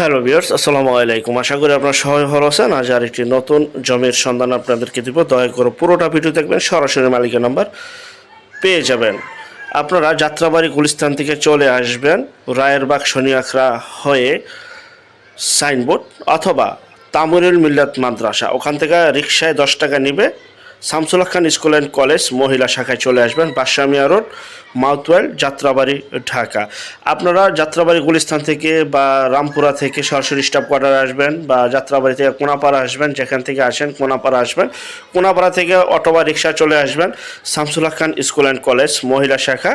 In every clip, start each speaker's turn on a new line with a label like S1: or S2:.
S1: Hello বিয়ার্স আসসালামু আলাইকুম। আশা করি আপনারা সবাই ভালো আছেন। আজ আর একটি নতুন জমির সন্ধান আপনাদেরকে দিব। দয়া করে পুরোটা ভিডিও দেখবেন, সরাসরি মালিকের নাম্বার পেয়ে যাবেন। আপনারা যাত্রাবাড়ি গুলিস্তান থেকে চলে আসবেন রায়েরবাগ শনি আখড়া হয়ে সাইনবোর্ড অথবা তামুরুল মিল্লাত মাদ্রাসা। ওখান থেকে রিক্সায় দশ টাকা নিবে। Shamsullah Khan school and college, মহিলা শাখায় চলে আসবেন বাসামিয়া রোড, মাউথওয়েল, যাত্রাবাড়ি, ঢাকা। আপনারা যাত্রাবাড়ি গুলিস্থান থেকে বা রামপুরা থেকে সরাসরি স্টাফ কোয়ার্টারে আসবেন বা যাত্রাবাড়ি থেকে কোনাপাড়া আসবেন, যেখান থেকে আসেন কোনাপাড়া আসবেন। কোনাপাড়া থেকে অটো বা রিক্সা চলে আসবেন Shamsullah Khan school and college, মহিলা শাখা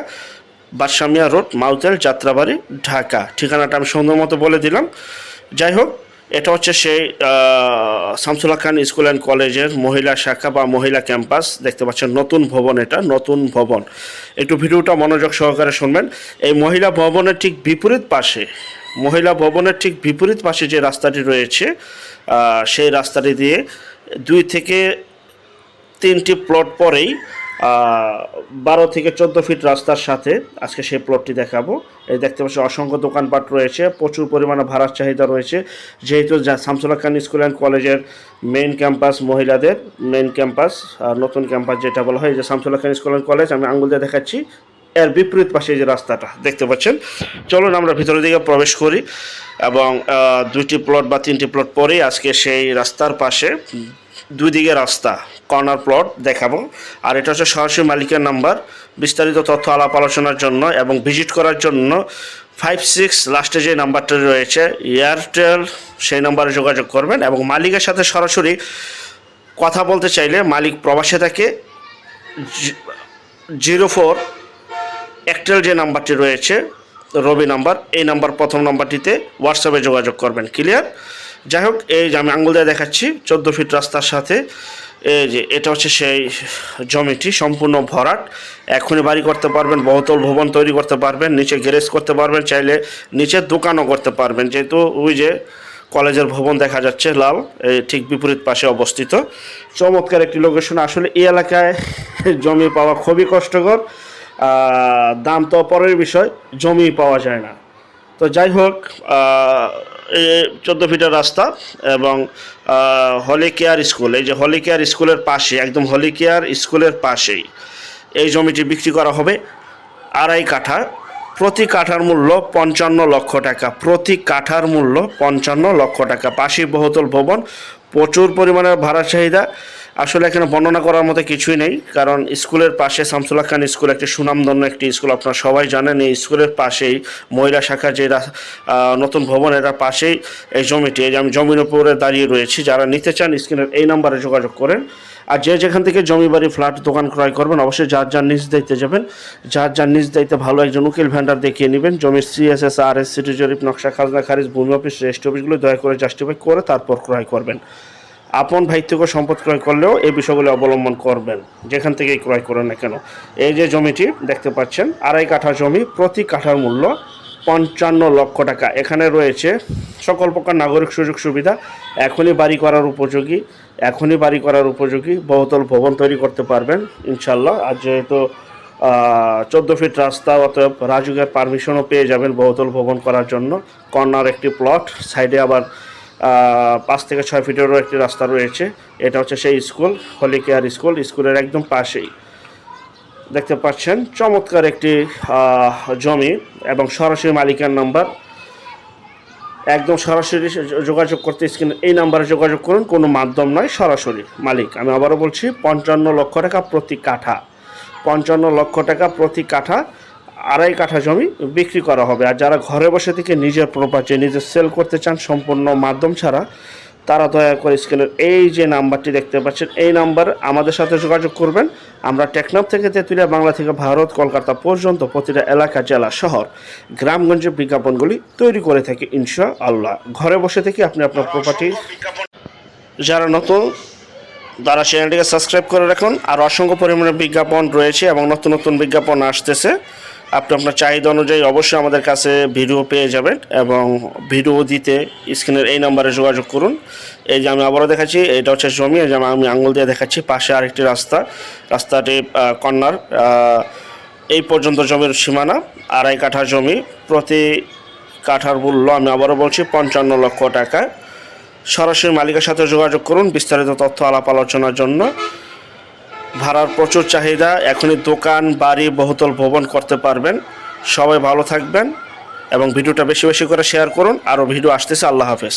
S1: বাদশামিয়া রোড মাউথেল যাত্রাবাড়ি, ঢাকা। ঠিকানাটা আমি সুন্দর মতো বলে দিলাম। যাই হোক এটা হচ্ছে সেই শামসুল্লাহ খান স্কুল অ্যান্ড কলেজের মহিলা শাখা বা মহিলা ক্যাম্পাস। দেখতে পাচ্ছেন নতুন ভবন এটা, নতুন ভবন। একটু ভিডিওটা মনোযোগ সহকারে শুনবেন। এই মহিলা ভবনের ঠিক বিপরীত পাশে, মহিলা ভবনের ঠিক বিপরীত পাশে যে রাস্তাটি রয়েছে সেই রাস্তাটি দিয়ে দুই থেকে তিনটি প্লট পরেই বারো থেকে চোদ্দ ফিট রাস্তার সাথে আজকে সেই প্লটটি দেখাবো। এই দেখতে পাচ্ছি অসংখ্য দোকানপাট রয়েছে, প্রচুর পরিমাণে ভাড়ার চাহিদা রয়েছে। যেহেতু যা শামসুল্লাহ খান স্কুল অ্যান্ড কলেজের মেন ক্যাম্পাস মহিলাদের মেন ক্যাম্পাস নতুন ক্যাম্পাস যেটা বলা হয় যে Shamsullah Khan school and college, আমি আঙ্গুল দিয়ে দেখাচ্ছি। এর বিপরীত পাশে যে রাস্তাটা, দেখতে পাচ্ছেন? চলুন আমরা ভিতরের দিকে প্রবেশ করি এবং দুইটি প্লট বা তিনটি প্লট পরেই আজকে সেই রাস্তার পাশে দুই দিকে রাস্তা কর্নার প্লট দেখাবো। আর এটা হচ্ছে সরাসরি মালিকের নাম্বার। বিস্তারিত তথ্য আলাপ আলোচনার জন্য এবং ভিজিট করার জন্য ফাইভ সিক্স লাস্টে যে নাম্বারটা রয়েছে এয়ারটেল সেই নাম্বারে যোগাযোগ করবেন এবং মালিকের সাথে সরাসরি কথা বলতে চাইলে মালিক প্রবাসে থাকে। জিরো ফোর একটেল যে নাম্বারটি রয়েছে, রবি নাম্বার, এই নাম্বার প্রথম নাম্বারটিতে হোয়াটসঅ্যাপে যোগাযোগ করবেন। ক্লিয়ার যাই হোক এই যে আমি আঙ্গুল দিয়ে দেখাচ্ছি, চোদ্দ ফিট রাস্তার সাথে। এই যে, এটা হচ্ছে সেই জমিটি, সম্পূর্ণ ভরাট। এখনই বাড়ি করতে পারবেন, বহুতল ভবন তৈরি করতে পারবেন, নিচে গ্যারেজ করতে পারবেন, চাইলে নিচে দোকানও করতে পারবেন। যেহেতু ওই যে কলেজের ভবন দেখা যাচ্ছে লাল, এই ঠিক বিপরীত পাশে অবস্থিত। চমৎকার একটি লোকেশন আসলে এই এলাকায় জমি পাওয়া খুবই কষ্টকর। দাম তো পরের বিষয়, জমি পাওয়া যায় না। তো যাই হোক চোদ্দ ফিটের রাস্তা এবং হলি কেয়ার স্কুল। এই যে হলি কেয়ার স্কুলের পাশে একদম হলি কেয়ার স্কুলের পাশেই এই জমিটি বিক্রি করা হবে। আড়াই কাঠা, প্রতি কাঠার মূল্য পঞ্চান্ন লক্ষ টাকা, প্রতি কাঠার মূল্য পঞ্চান্ন লক্ষ টাকা। পাশেই বহুতল ভবন, প্রচুর পরিমাণে ভাড়া চাহিদা। আসলে এখানে বর্ণনা করার মতো কিছুই নেই, কারণ স্কুলের পাশে শামসুল্লাহ খান স্কুল একটি সুনামধন্য একটি স্কুল, আপনারা সবাই জানেন এই স্কুলের পাশেই মহিলা শাখা যে নতুন ভবন এটার পাশেই এই জমিটি আমি জমির উপরে দাঁড়িয়ে রয়েছি, যারা নিতে চান স্ক্রিনের এই নাম্বারে যোগাযোগ করেন। আর যে যেখান থেকে জমি বাড়ি, ফ্ল্যাট দোকান ক্রয় করবেন, অবশ্যই যার যার নিজ দায়িত্বে যাবেন, যার যার নিজ দায়িত্বে ভালো একজন উকিল ভ্যান্ডার দেখিয়ে নেবেন। জমির সিএসএস আর এস সিটি জরিপ, নকশা, খাজনা, খারিজ, ভূমি অফিস, রেজিস্ট্রি অফিসগুলো দয়া করে জাস্টিফাই করে তারপর ক্রয় করবেন। আপন ভাই থেকে সম্পদ ক্রয় করলেও এই বিষয়গুলো অবলম্বন করবেন, যেখান থেকেই ক্রয় করেন না কেন। এই যে জমিটি দেখতে পাচ্ছেন, আড়াই কাঠা জমি, প্রতি কাঠার মূল্য পঞ্চান্ন লক্ষ টাকা। এখানে রয়েছে সকল প্রকার নাগরিক সুযোগ সুবিধা, এখনই বাড়ি করার উপযোগী, এখনই বাড়ি করার উপযোগী, বহুতল ভবন তৈরি করতে পারবেন ইনশাল্লাহ আর যেহেতু চোদ্দ ফিট রাস্তা, অতএব রাজুকের পারমিশনও পেয়ে যাবেন বহুতল ভবন করার জন্য। কর্নার একটি প্লট সাইডে আবার পাঁচ থেকে ছয় ফিটেরও একটি রাস্তা রয়েছে। এটা হচ্ছে সেই স্কুল, হলি কেয়ার স্কুল। স্কুলের একদম পাশেই। দেখতে পাচ্ছেন, চমৎকার একটি জমি এবং সরাসরি মালিকের নাম্বার। একদম সরাসরি যোগাযোগ করতে স্ক্রিন, এই নাম্বারে যোগাযোগ করুন, কোনো মাধ্যম নয়, সরাসরি মালিক। আমি আবারও বলছি, পঞ্চান্ন লক্ষ টাকা প্রতি কাঠা। পঞ্চান্ন লক্ষ টাকা প্রতি কাঠা। আড়াই কাঠা জমি বিক্রি করা হবে। আর যারা ঘরে বসে থেকে নিজের প্রপার্টি নিজে সেল করতে চান সম্পূর্ণ মাধ্যম ছাড়া, তারা দয়া করে স্কেলের এই যে নাম্বারটি দেখতে পাচ্ছেন, এই নাম্বার আমাদের সাথে যোগাযোগ করবেন। আমরা টেকনাফ থেকে তেঁতুলিয়া, বাংলা থেকে ভারত, কলকাতা পর্যন্ত প্রতিটা এলাকা, জেলা, শহর, গ্রামগঞ্জে বিজ্ঞাপনগুলি তৈরি করে থাকি ইনশা আল্লাহ ঘরে বসে থেকে আপনি আপনার প্রপার্টি যারা নতুন, তারা চ্যানেলটিকে সাবস্ক্রাইব করে রাখুন। আর অসংখ্য পরিমাণে বিজ্ঞাপন রয়েছে এবং নতুন নতুন বিজ্ঞাপন আসতেছে। আপনি আপনার চাহিদা অনুযায়ী অবশ্যই আমাদের কাছে ভিডিও পেয়ে যাবেন এবং ভিডিও দিতে স্ক্রিনের এই নাম্বারে যোগাযোগ করুন। এই যে আমি আবারও দেখাচ্ছি, এটা হচ্ছে জমি, এই যে আমি আঙুল দিয়ে দেখাচ্ছি, পাশে আরেকটি রাস্তা। রাস্তাটি কর্নার এই পর্যন্ত জমির সীমানা, আড়াই কাঠা জমি। প্রতি কাঠার মূল্য আমি আবারও বলছি, পঞ্চান্ন লক্ষ টাকা। সরাসরি মালিকের সাথে যোগাযোগ করুন, বিস্তারিত তথ্য, আলাপ আলোচনার জন্য। ভাড়ার প্রচুর চাহিদা, এখনই দোকান, বাড়ি, বহুতল ভবন করতে পারবেন। সবাই ভালো থাকবেন এবং ভিডিওটা বেশি বেশি করে শেয়ার করুন। আরও ভিডিও আসতেছে। আল্লাহ হাফেজ।